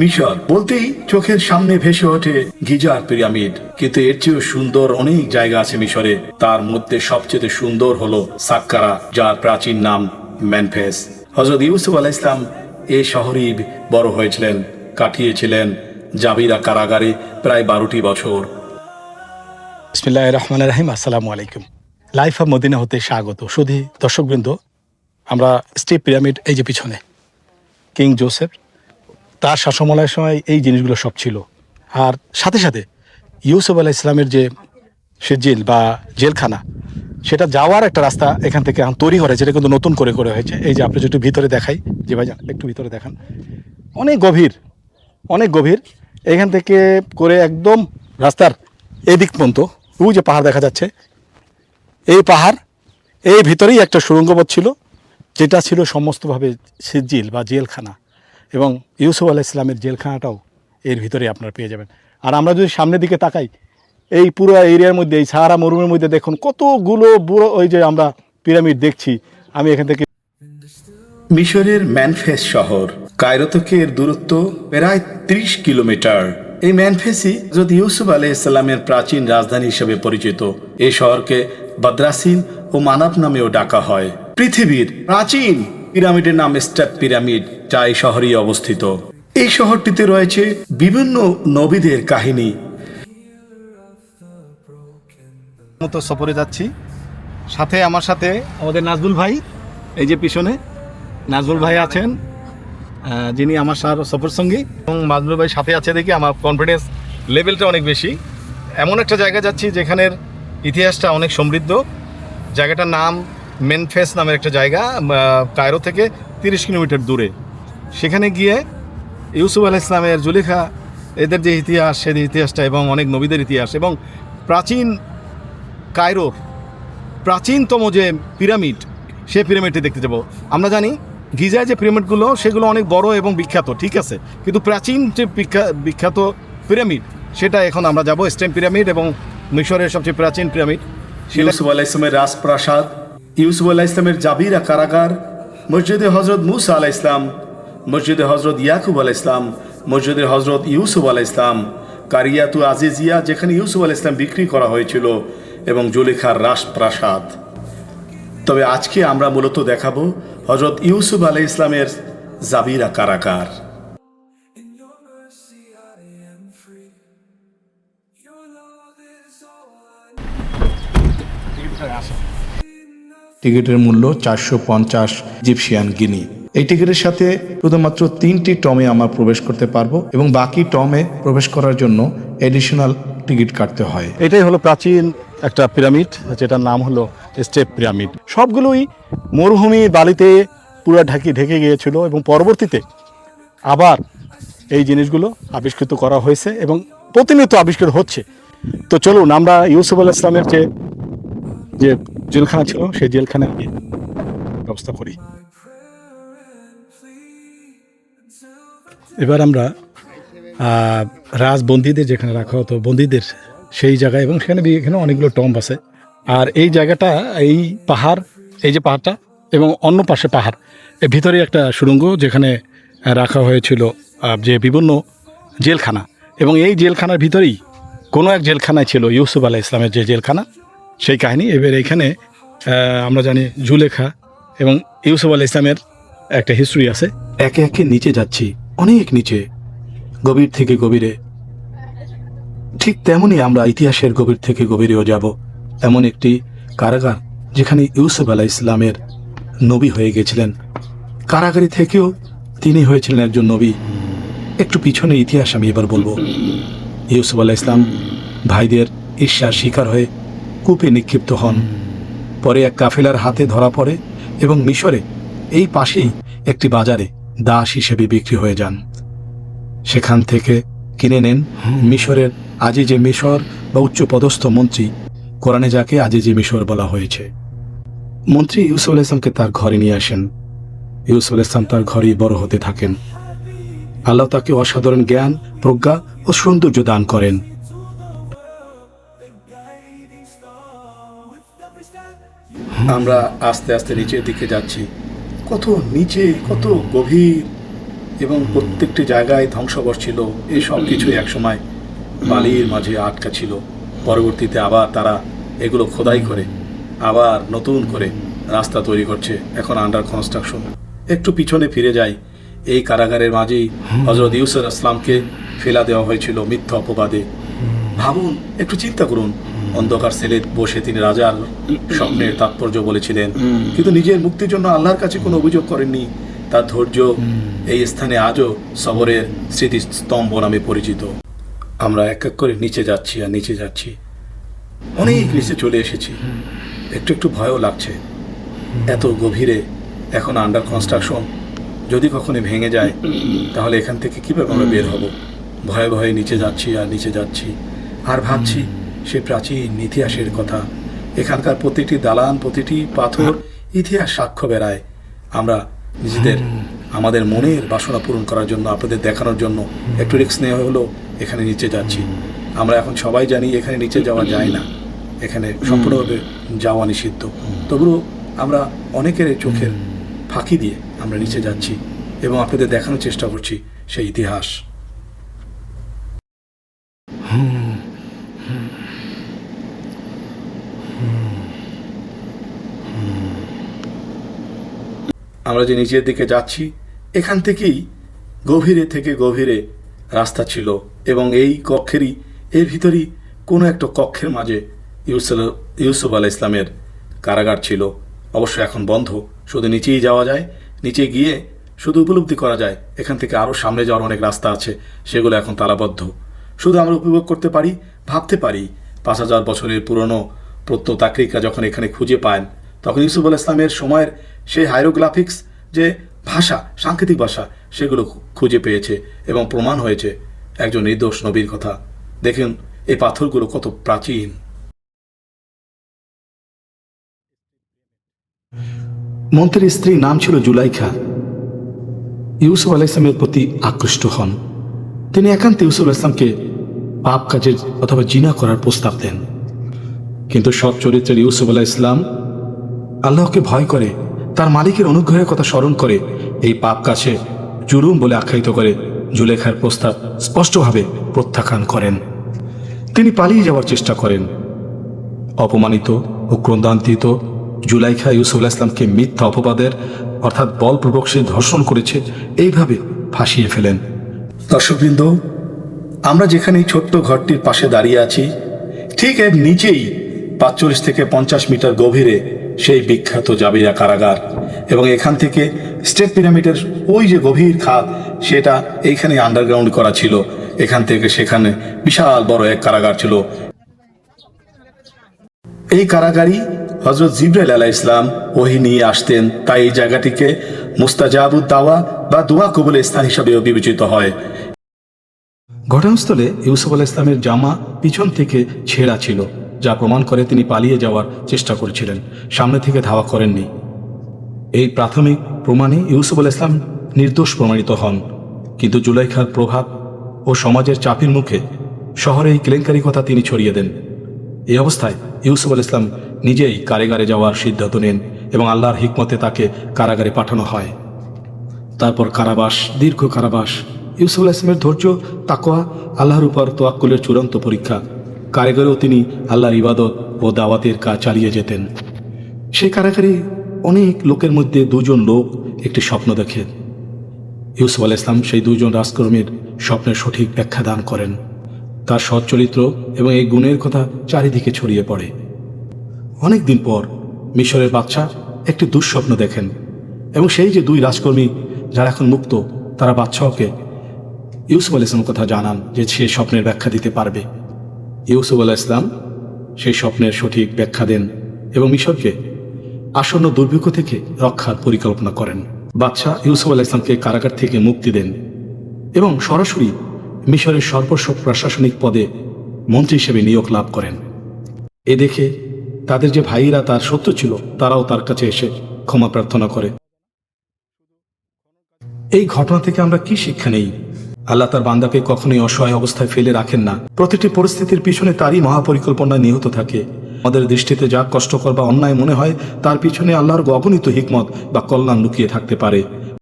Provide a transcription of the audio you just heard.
মিশর বলতেই চোখের সামনে ভেসে ওঠে গিজার পিরামিড, কিন্তু এর চেয়েও সুন্দর অনেক জায়গা আছে মিশরে। তার মধ্যে সবচেয়ে সুন্দর হলো সাক্কারা, যার প্রাচীন নাম ম্যানফেস হজরত ইউসুফ আলাহ ইসলাম এই শহরেই বড় হয়েছিলেন, কাটিয়েছিলেন জাবিরা কারাগারে প্রায় বারোটি বছর। বিসমিল্লাহ রহমান রাহিম, আসসালামু আলাইকুম। লাইফ অফ মদিনা হতে স্বাগত। শুধু দর্শকবৃন্দ আমরা স্টেপ পিরামিড, এই যে পিছনে, কিং জোসেফ, তার শাসমলার সময় এই জিনিসগুলো সব ছিল। আর সাথে সাথে ইউসুফ আলাহ ইসলামের যে সে জেল বা জেলখানা, সেটা যাওয়ার একটা রাস্তা এখান থেকে তৈরি করা যেটা কিন্তু নতুন করে করে হয়েছে। এই যে আপনি একটু ভিতরে দেখাই যে ভাই একটু ভিতরে দেখান। অনেক গভীর অনেক গভীর, এখান থেকে করে একদম রাস্তার এদিক পর্যন্ত, ওই যে পাহাড় দেখা যাচ্ছে, এই পাহাড়, এই ভিতরেই একটা সুড়ঙ্গপথ ছিল। যেটা ছিল সমস্তভাবে সিজিল বা জেলখানা। এবং ইউসুফ আলাহ ইসলামের জেলখানাটাও এর ভিতরে আপনারা পেয়ে যাবেন। আর আমরা যদি সামনের দিকে তাকাই, এই পুরো এরিয়ার মধ্যে, এই সাহারা মরুমের মধ্যে দেখুন, কতগুলো বুড়ো ওই যে আমরা পিরামিড দেখছি। আমি এখান থেকে মিশরের ম্যানফেস শহর, কায়রো থেকে এর দূরত্ব প্রায় ত্রিশ কিলোমিটার। এই ম্যানফেসই যদি ইউসুফ আলহ ইসলামের প্রাচীন রাজধানী হিসেবে পরিচিত। এই শহরকে বাদ্রাসিন ও মানব নামেও ডাকা হয়। পৃথিবীর প্রাচীন পিরামিডের নাম স্টেপ পিরামিড, যা এই শহরেই অবস্থিত। এই শহরটিতে রয়েছে বিভিন্ন নবীদের কাহিনী। মতো সফরে যাচ্ছি। সাথে আমার সাথে আমাদের নাজবুল ভাই, এই যে পিছনে নাজবুল ভাই আছেন যিনি আমার সফর সঙ্গী। এবং নাজবুল ভাই সাথে আছে দেখি, আমার কনফিডেন্স লেভেলটা অনেক বেশি। এমন একটা জায়গা যাচ্ছি যেখানের ইতিহাসটা অনেক সমৃদ্ধ। জায়গাটার নাম মেনফেস নামের একটা জায়গা কায়রো থেকে তিরিশ কিলোমিটার দূরে। সেখানে গিয়ে ইউসুফ আলাহ ইসলামের জুলেখা, এদের যে ইতিহাস, সেই ইতিহাসটা এবং অনেক নবীদের ইতিহাস এবং প্রাচীন কায়রোর প্রাচীনতম যে পিরামিড সে পিরামিডটি দেখতে যাব। আমরা জানি গিজায় যে পিরামিডগুলো, সেগুলো অনেক বড় এবং বিখ্যাত, ঠিক আছে? কিন্তু প্রাচীন যে বিখ্যা- বিখ্যাত পিরামিড, সেটা এখন আমরা যাব স্টেম পিরামিড এবং মিশরের সবচেয়ে প্রাচীন পিরামিড। ইউসুফ আলাহ ইসলামের রাজপ্রাসাদ ইউসুফ আলাহ ইসলামের জাবিরা কারাগার মসজিদে হজরত মুসা আলাহ ইসলাম মসজিদে হজরত ইয়াকুব আলাহ ইসলাম মসজিদে হজরত ইউসুফ আলাহ ইসলাম কারিয়াতু আজিজিয়া যেখানে ইউসুফ আলাহ ইসলাম বিক্রি করা হয়েছিল এবং জুলেখার রাজপ্রাসাদ তবে আজকে আমরা মূলত দেখাবো হজরত ইউসুফ আলাহ ইসলামের জাবিরা কারাগার। In টিকিটের মূল্য চারশো পঞ্চাশ জিপসিয়ান গিনি। এই টিকিটের সাথে শুধুমাত্র তিনটি টমে আমরা প্রবেশ করতে পারব এবং বাকি টমে প্রবেশ করার জন্য এডিশনাল টিকিট কাটতে হয়। এটাই হলো প্রাচীন একটা পিরামিড, যেটার নাম হলো স্টেপ পিরামিড। সবগুলোই মরুভূমি বালিতে পুরো ঢাকি ঢেকে গিয়েছিল এবং পরবর্তীতে আবার এই জিনিসগুলো আবিষ্কৃত করা হয়েছে এবং প্রতিনিয়ত আবিষ্কার হচ্ছে। তো চলুন, আমরা ইউসুফ আল ইসলামের যে যে জেলখানা ছিল, সেই জেলখানায় গিয়ে ব্যবস্থা করি। এবার আমরা রাজবন্দীদের যেখানে রাখা হতো, বন্দীদের সেই জায়গায়, এবং সেখানে এখানে অনেকগুলো টম্ব আছে। আর এই জায়গাটা, এই পাহাড়, এই যে পাহাড়টা, এবং অন্য পাশে পাহাড়, এর ভিতরে একটা সুড়ঙ্গ যেখানে রাখা হয়েছিল যে বিভিন্ন জেলখানা। এবং এই জেলখানার ভিতরেই কোনো এক জেলখানায় ছিল, ইউসুফ আলাহ ইসলামের যে জেলখানা সেই কাহিনী। এবার এখানে আমরা জানি জুলেখা এবং ইউসুফ আলাহ ইসলামের একটা হিস্ট্রি আছে। একে একে নিচে যাচ্ছি, অনেক নিচে, গভীর থেকে গভীরে। ঠিক তেমনি আমরা ইতিহাসের গভীর থেকে গভীরেও যাব। এমন একটি কারাগার যেখানে ইউসুফ আলাহ ইসলামের নবী হয়ে গেছিলেন। কারাগারি থেকেও তিনি হয়েছিলেন একজন নবী। একটু পিছনে ইতিহাস আমি এবার বলব। ইউসুফ আলাহ ইসলাম ভাইদের ঈর্ষার শিকার হয়ে কূপে নিক্ষিপ্ত হন। পরে এক কাফেলার হাতে ধরা পড়ে এবং মিশরে এই পাশেই একটি বাজারে দাস হিসেবে বিক্রি হয়ে যান। সেখান থেকে কিনে নেন মিশরের আজিজে মিশর বা উচ্চপদস্থ মন্ত্রী, কোরআনে যাকে আজিজে মিশর বলা হয়েছে। মন্ত্রী ইউসুফ আল ইসলামকে তার ঘরে নিয়ে আসেন। ইউসুফ ইসলাম তার ঘরেই বড় হতে থাকেন। আল্লাহ তাকে অসাধারণ জ্ঞান, প্রজ্ঞা ও সৌন্দর্য দান করেন। আমরা আস্তে আস্তে নিচের দিকে যাচ্ছি। কত নিচে কত গভীর এবং প্রত্যেকটি জায়গায় ধ্বংসবশ ছিল। এই সব কিছুই একসময় বালির মাঝে আটকা ছিল। পরবর্তীতে আবার তারা এগুলো খোদাই করে আবার নতুন করে রাস্তা তৈরি করছে। এখন আন্ডার কনস্ট্রাকশন একটু পিছনে ফিরে যাই। এই কারাগারের মাঝেই হজরত ইউসুফ আসলামকে ফেলা দেওয়া হয়েছিল মিথ্যা অপবাদে। ভাবুন একটু চিন্তা করুন। অন্ধকার সেলে বসে তিনি রাজার স্বপ্নের তাৎপর্য বলেছিলেন। কিন্তু নিজের মুক্তির জন্য আল্লাহর কাছে কোনো অভিযোগ করেননি। তার ধৈর্য এই স্থানে আজও সবরের স্মৃতিস্তম্ভ নামে পরিচিত। আমরা এক এক করে নিচে যাচ্ছি আর নিচে যাচ্ছি। অনেক নিচে চলে এসেছি। একটু একটু ভয়ও লাগছে। এত গভীরে এখন আন্ডার কনস্ট্রাকশন যদি কখনো ভেঙে যায়, তাহলে এখান থেকে কীভাবে আমরা বের হব? ভয়ে ভয়ে নিচে যাচ্ছি আর নিচে যাচ্ছি। আর ভাবছি সে প্রাচীন ইতিহাসের কথা। এখানকার প্রতিটি দালান প্রতিটি পাথর ইতিহাস সাক্ষ্য বেড়ায়। আমরা নিজেদের আমাদের মনের বাসনা পূরণ করার জন্য আপনাদের দেখানোর জন্য একটু রিক্স নেওয়া হলো এখানে নিচে যাচ্ছি। আমরা এখন সবাই জানি এখানে নিচে যাওয়া যায় না। এখানে সম্পূর্ণভাবে যাওয়া নিষিদ্ধ। তবুও আমরা অনেকের চোখের ফাঁকি দিয়ে আমরা নিচে যাচ্ছি এবং আপনাদের দেখানোর চেষ্টা করছি সেই ইতিহাস। আমরা যে নিচের দিকে যাচ্ছি, এখান থেকেই গভীরে থেকে গভীরে রাস্তা ছিল এবং এই কক্ষেরই, এর ভিতরই কোনো একটা কক্ষের মাঝে ইউসুফ ইউসুফ আলাহ ইসলামের কারাগার ছিল। অবশ্য এখন বন্ধ, শুধু নিচেই যাওয়া যায়, নিচে গিয়ে শুধু উপলব্ধি করা যায়, এখান থেকে আরও সামনে যাওয়ার অনেক রাস্তা আছে, সেগুলো এখন তালাবদ্ধ। শুধু আমরা উপভোগ করতে পারি, ভাবতে পারি, পাঁচ হাজার বছরের পুরনো প্রত্নতাত্ত্বিকরা যখন এখানে খুঁজে পান তখন ইউসুফ আল ইসলামের সময়ের সেই হাইরোগ্রাফিক্স যে ভাষা, সাংকেতিক ভাষা, সেগুলো খুঁজে পেয়েছে এবং প্রমাণ হয়েছে একজন নির্দোষ নবীর কথা। দেখুন, এই পাথরগুলো কত প্রাচীন। মন্ত্রীর স্ত্রীর নাম ছিল জুলাইখা। ইউসুফ আলাহ ইসলামের প্রতি আকৃষ্ট হন। তিনি একান্ত ইউসুফ আলাহ ইসলামকে পাপ কাজের অথবা জিনা করার প্রস্তাব দেন। কিন্তু সব চরিত্রের ইউসুফ আলাহ ইসলাম আল্লাহকে ভয় করে, তার মালিকের অনুগ্রহের কথা স্মরণ করে, এই পাপ কাছে জুলুম বলে আখ্যায়িত করে জুলেখার প্রস্তাব স্পষ্টভাবে প্রত্যাখ্যান করেন। তিনি পালিয়ে যাওয়ার চেষ্টা করেন। অপমানিত ও ক্রন্দান্তিত জুলাইখা ইউসুফ ইসলামকে মিথ্যা অপবাদের, অর্থাৎ বলপূর্বক সে ধর্ষণ করেছে, এইভাবে ফাঁসিয়ে ফেলেন। দর্শকবৃন্দ, আমরা যেখানে এই ছোট্ট ঘরটির পাশে দাঁড়িয়ে আছি, ঠিক এর নিচেই পাঁচচল্লিশ থেকে পঞ্চাশ মিটার গভীরে সেই বিখ্যাত জাবিরা কারাগার এবং এখান থেকে স্টেপ পিরামিডের ওই যে গভীর খাত সেটা এইখানে আন্ডারগ্রাউন্ড করা ছিল। এখান থেকে সেখানে বিশাল বড় এক কারাগার ছিল। এই কারাগারি হজরত জিব্রাইল আলাহ ইসলাম ওহি নিয়ে আসতেন। তাই এই জায়গাটিকে মুস্তাজাবুদ দাওয়া বা দোয়া কবুলের স্থান হিসাবেও বিবেচিত হয়। ঘটনাস্থলে ইউসুফ আলাহ ইসলামের জামা পিছন থেকে ছেঁড়া ছিল। যা প্রমাণ করে তিনি পালিয়ে যাওয়ার চেষ্টা করেছিলেন। সামনে থেকে ধাওয়া করেননি। এই প্রাথমিক প্রমাণে ইউসুফ আলাহ ইসলাম নির্দোষ প্রমাণিত হন। কিন্তু জুলাইখার প্রভাব ও সমাজের চাপের মুখে শহরে এই কেলেঙ্কারি কথা তিনি ছড়িয়ে দেন। এই অবস্থায় ইউসুফ আল ইসলাম নিজেই কারাগারে যাওয়ার সিদ্ধান্ত নেন এবং আল্লাহর হিকমতে তাকে কারাগারে পাঠানো হয়। তারপর কারাবাস, দীর্ঘ কারাবাস। ইউসুফ আল ইসলামের ধৈর্য তাকোয়া আল্লাহর উপর তোয়াক্কুলের চূড়ান্ত পরীক্ষা কারাগারেও তিনি আল্লাহর ইবাদত ও দাওয়াতের কাজ চালিয়ে যেতেন। সেই কারাগারে অনেক লোকের মধ্যে দুজন লোক একটি স্বপ্ন দেখেন ইউসুফ আল ইসলাম সেই দুজন রাজকর্মীর স্বপ্নের সঠিক ব্যাখ্যা দান করেন। তার সচ্চরিত্র এবং এই গুণের কথা চারিদিকে ছড়িয়ে পড়ে। অনেক দিন পর মিশরের বাচ্চা একটি দুঃস্বপ্ন দেখেন এবং সেই যে দুই রাজকর্মী যারা এখন মুক্ত, তারা বাদশাহকে ইউসুফ আল ইসলামের কথা জানান যে সে স্বপ্নের ব্যাখ্যা দিতে পারবে। ইউসুফ আলাহ ইসলাম সেই স্বপ্নের সঠিক ব্যাখ্যা দেন এবং মিশরকে আসন্ন দুর্ভিক্ষ থেকে রক্ষার পরিকল্পনা করেন। বাদশাহ ইউসুফ আলাহ ইসলামকে কারাগার থেকে মুক্তি দেন এবং সরাসরি মিশরের সর্বস্ব প্রশাসনিক পদে মন্ত্রী হিসেবে নিয়োগ লাভ করেন। এ দেখে তাদের যে ভাইরা তার সত্য ছিল, তারাও তার কাছে এসে ক্ষমা প্রার্থনা করে। এই ঘটনা থেকে আমরা কি শিক্ষা নেই? আল্লাহ তার বান্দাকে কখনোই অসহায় অবস্থায় ফেলে রাখেন না। প্রতিটি পরিস্থিতির পিছনে তারই মহাপরিকল্পনা নিহত থাকে। আমাদের দৃষ্টিতে যা কষ্টকর বা অন্যায় মনে হয়, তার পিছনে আল্লাহর অগণিত হিকমত বা কল্যাণ লুকিয়ে থাকতে পারে।